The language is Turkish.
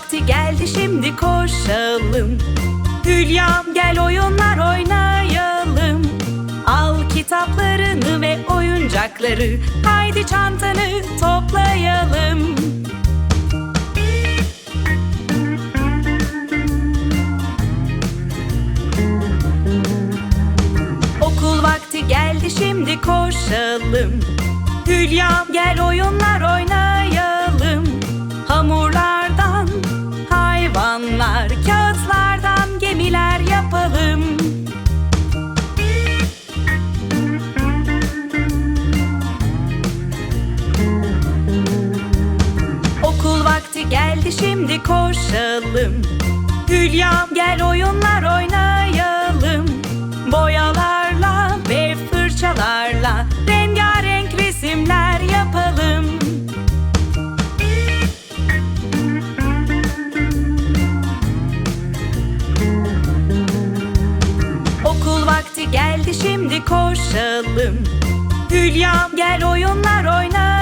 vakti geldi şimdi koşalım. Hülyam gel oyunlar oynayalım. Al kitaplarını ve oyuncakları Haydi çantanı toplayalım. Okul vakti geldi şimdi koşalım. Hülyam gel oyunlar oynayalım geldi şimdi koşalım. Hülyam gel oyunlar oynayalım. Boyalarla ve fırçalarla Rengarenk resimler yapalım. Okul vakti geldi şimdi koşalım. Hülyam gel oyunlar oynayalım